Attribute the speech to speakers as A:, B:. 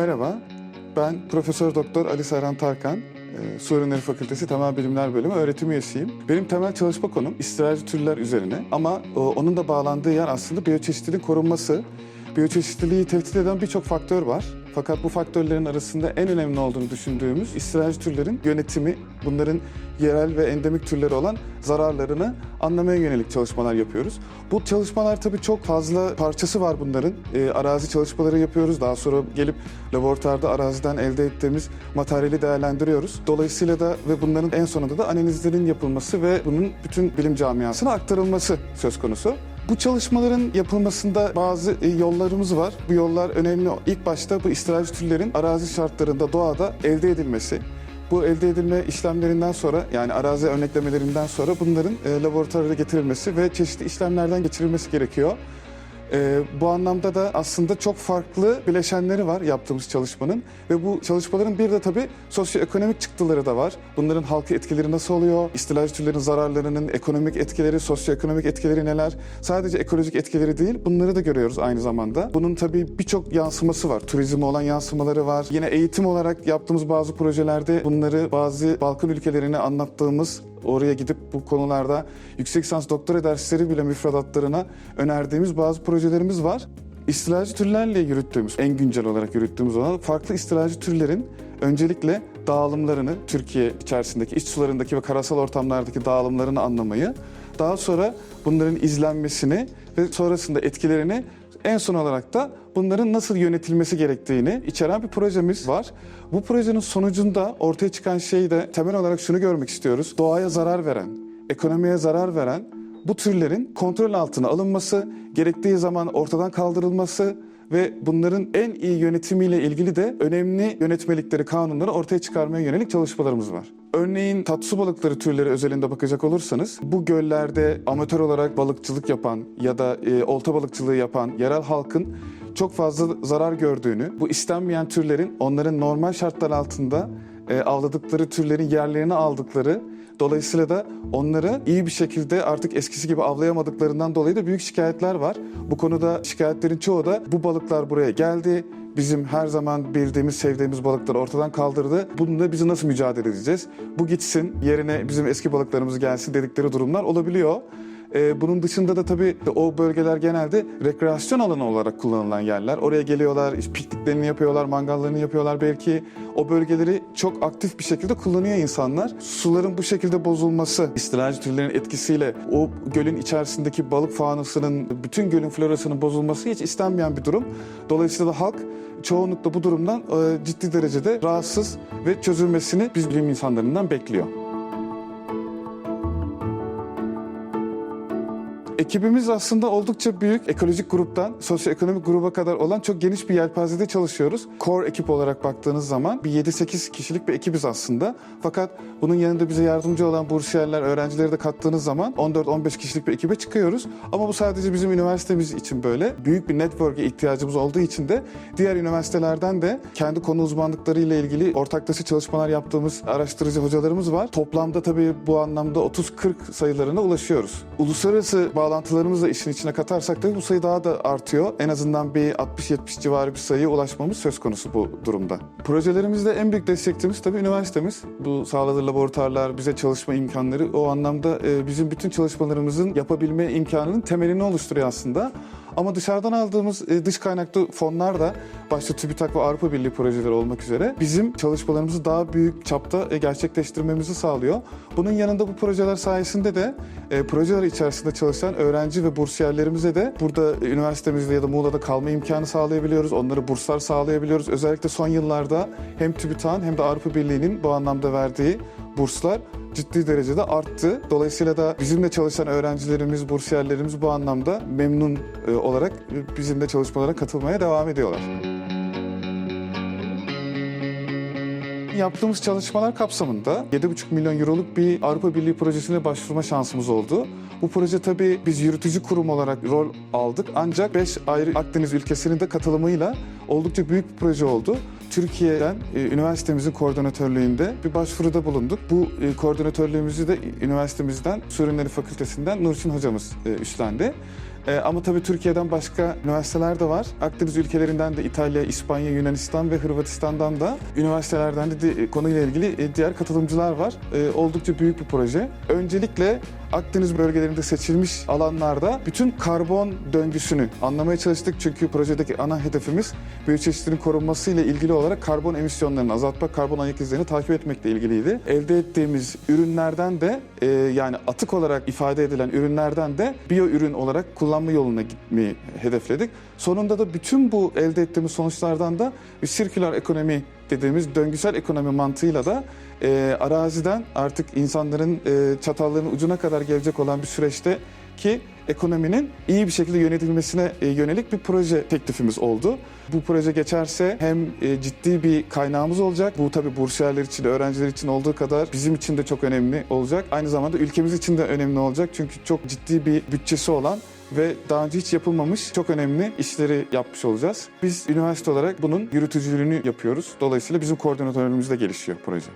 A: Merhaba, ben Profesör Doktor Ali Serhan Tarkan, e, Su Ürünleri Fakültesi Temel Bilimler Bölümü öğretim üyesiyim. Benim temel çalışma konum istilacı türler üzerine ama o, onun da bağlandığı yer aslında biyoçeşitliliğin korunması. Biyoçeşitliliği tehdit eden birçok faktör var. Fakat bu faktörlerin arasında en önemli olduğunu düşündüğümüz istilacı türlerin yönetimi, bunların yerel ve endemik türleri olan zararlarını anlamaya yönelik çalışmalar yapıyoruz. Bu çalışmalar tabii çok fazla parçası var bunların. Ee, arazi çalışmaları yapıyoruz. Daha sonra gelip laboratuvarda araziden elde ettiğimiz materyali değerlendiriyoruz. Dolayısıyla da ve bunların en sonunda da analizlerin yapılması ve bunun bütün bilim camiasına aktarılması söz konusu. Bu çalışmaların yapılmasında bazı e, yollarımız var. Bu yollar önemli. İlk başta bu istilacı türlerin arazi şartlarında doğada elde edilmesi. Bu elde edilme işlemlerinden sonra yani arazi örneklemelerinden sonra bunların e, laboratuvara getirilmesi ve çeşitli işlemlerden geçirilmesi gerekiyor. E, bu anlamda da aslında çok farklı bileşenleri var yaptığımız çalışmanın ve bu çalışmaların bir de tabii sosyoekonomik çıktıları da var. Bunların halka etkileri nasıl oluyor? İstilacı türlerin zararlarının ekonomik etkileri, sosyoekonomik etkileri neler? Sadece ekolojik etkileri değil, bunları da görüyoruz aynı zamanda. Bunun tabii birçok yansıması var. Turizme olan yansımaları var. Yine eğitim olarak yaptığımız bazı projelerde bunları bazı Balkan ülkelerine anlattığımız oraya gidip bu konularda yüksek lisans doktora dersleri bile müfredatlarına önerdiğimiz bazı projelerimiz var. İstilacı türlerle yürüttüğümüz, en güncel olarak yürüttüğümüz olan farklı istilacı türlerin öncelikle dağılımlarını, Türkiye içerisindeki iç sularındaki ve karasal ortamlardaki dağılımlarını anlamayı, daha sonra bunların izlenmesini ve sonrasında etkilerini en son olarak da bunların nasıl yönetilmesi gerektiğini içeren bir projemiz var. Bu projenin sonucunda ortaya çıkan şey de temel olarak şunu görmek istiyoruz. Doğaya zarar veren, ekonomiye zarar veren bu türlerin kontrol altına alınması, gerektiği zaman ortadan kaldırılması ve bunların en iyi yönetimiyle ilgili de önemli yönetmelikleri, kanunları ortaya çıkarmaya yönelik çalışmalarımız var. Örneğin tatlı balıkları türleri özelinde bakacak olursanız bu göllerde amatör olarak balıkçılık yapan ya da e, olta balıkçılığı yapan yerel halkın çok fazla zarar gördüğünü, bu istenmeyen türlerin onların normal şartlar altında e, avladıkları türlerin yerlerini aldıkları Dolayısıyla da onları iyi bir şekilde artık eskisi gibi avlayamadıklarından dolayı da büyük şikayetler var. Bu konuda şikayetlerin çoğu da bu balıklar buraya geldi. Bizim her zaman bildiğimiz, sevdiğimiz balıkları ortadan kaldırdı. Bununla bizi nasıl mücadele edeceğiz? Bu gitsin, yerine bizim eski balıklarımız gelsin dedikleri durumlar olabiliyor. Ee, bunun dışında da tabii o bölgeler genelde rekreasyon alanı olarak kullanılan yerler. Oraya geliyorlar, işte pikniklerini yapıyorlar, mangallarını yapıyorlar belki. O bölgeleri çok aktif bir şekilde kullanıyor insanlar. Suların bu şekilde bozulması, istilacı türlerin etkisiyle o gölün içerisindeki balık faunasının, bütün gölün florasının bozulması hiç istenmeyen bir durum. Dolayısıyla da halk çoğunlukla bu durumdan e, ciddi derecede rahatsız ve çözülmesini biz bilim insanlarından bekliyor. Ekibimiz aslında oldukça büyük. Ekolojik gruptan sosyoekonomik gruba kadar olan çok geniş bir yelpazede çalışıyoruz. Core ekip olarak baktığınız zaman bir 7-8 kişilik bir ekibiz aslında. Fakat bunun yanında bize yardımcı olan bursiyerler, öğrencileri de kattığınız zaman 14-15 kişilik bir ekibe çıkıyoruz. Ama bu sadece bizim üniversitemiz için böyle. Büyük bir network'e ihtiyacımız olduğu için de diğer üniversitelerden de kendi konu uzmanlıkları ile ilgili ortaklaşa çalışmalar yaptığımız araştırıcı hocalarımız var. Toplamda tabii bu anlamda 30-40 sayılarına ulaşıyoruz. Uluslararası bağlantılarımızı da işin içine katarsak tabii bu sayı daha da artıyor. En azından bir 60-70 civarı bir sayıya ulaşmamız söz konusu bu durumda. Projelerimizde en büyük destekçimiz tabii üniversitemiz. Bu sağladığı laboratuvarlar, bize çalışma imkanları o anlamda e, bizim bütün çalışmalarımızın yapabilme imkanının temelini oluşturuyor aslında. Ama dışarıdan aldığımız e, dış kaynaklı fonlar da başta TÜBİTAK ve Avrupa Birliği projeleri olmak üzere bizim çalışmalarımızı daha büyük çapta e, gerçekleştirmemizi sağlıyor. Bunun yanında bu projeler sayesinde de e, projeler içerisinde çalışan öğrenci ve bursiyerlerimize de burada üniversitemizde ya da Muğla'da kalma imkanı sağlayabiliyoruz. Onlara burslar sağlayabiliyoruz. Özellikle son yıllarda hem TÜBİTAK'ın hem de Avrupa Birliği'nin bu anlamda verdiği burslar ciddi derecede arttı. Dolayısıyla da bizimle çalışan öğrencilerimiz, bursiyerlerimiz bu anlamda memnun e, olarak e, bizimle çalışmalara katılmaya devam ediyorlar. Yaptığımız çalışmalar kapsamında 7,5 milyon euroluk bir Avrupa Birliği projesine başvurma şansımız oldu. Bu proje tabii biz yürütücü kurum olarak rol aldık ancak 5 ayrı Akdeniz ülkesinin de katılımıyla oldukça büyük bir proje oldu. Türkiye'den e, üniversitemizin koordinatörlüğünde bir başvuruda bulunduk. Bu e, koordinatörlüğümüzü de üniversitemizden Su Ürünleri Fakültesinden Nurşin hocamız e, üstlendi. Ee, ama tabii Türkiye'den başka üniversiteler de var. Akdeniz ülkelerinden de İtalya, İspanya, Yunanistan ve Hırvatistan'dan da üniversitelerden de di- konuyla ilgili e, diğer katılımcılar var. Ee, oldukça büyük bir proje. Öncelikle Akdeniz bölgelerinde seçilmiş alanlarda bütün karbon döngüsünü anlamaya çalıştık. Çünkü projedeki ana hedefimiz biyoçeşitliliğin korunması ile ilgili olarak karbon emisyonlarını azaltmak, karbon ayak izlerini takip etmekle ilgiliydi. Elde ettiğimiz ürünlerden de e, yani atık olarak ifade edilen ürünlerden de biyo ürün olarak kullanma yoluna gitmeyi hedefledik. Sonunda da bütün bu elde ettiğimiz sonuçlardan da bir sirküler ekonomi dediğimiz döngüsel ekonomi mantığıyla da e, araziden artık insanların e, çatallarının ucuna kadar gelecek olan bir süreçte ki ekonominin iyi bir şekilde yönetilmesine e, yönelik bir proje teklifimiz oldu. Bu proje geçerse hem e, ciddi bir kaynağımız olacak. Bu tabii bursiyerler için, öğrenciler için olduğu kadar bizim için de çok önemli olacak. Aynı zamanda ülkemiz için de önemli olacak. Çünkü çok ciddi bir bütçesi olan ve daha önce hiç yapılmamış çok önemli işleri yapmış olacağız. Biz üniversite olarak bunun yürütücülüğünü yapıyoruz. Dolayısıyla bizim koordinatörlüğümüzde gelişiyor proje.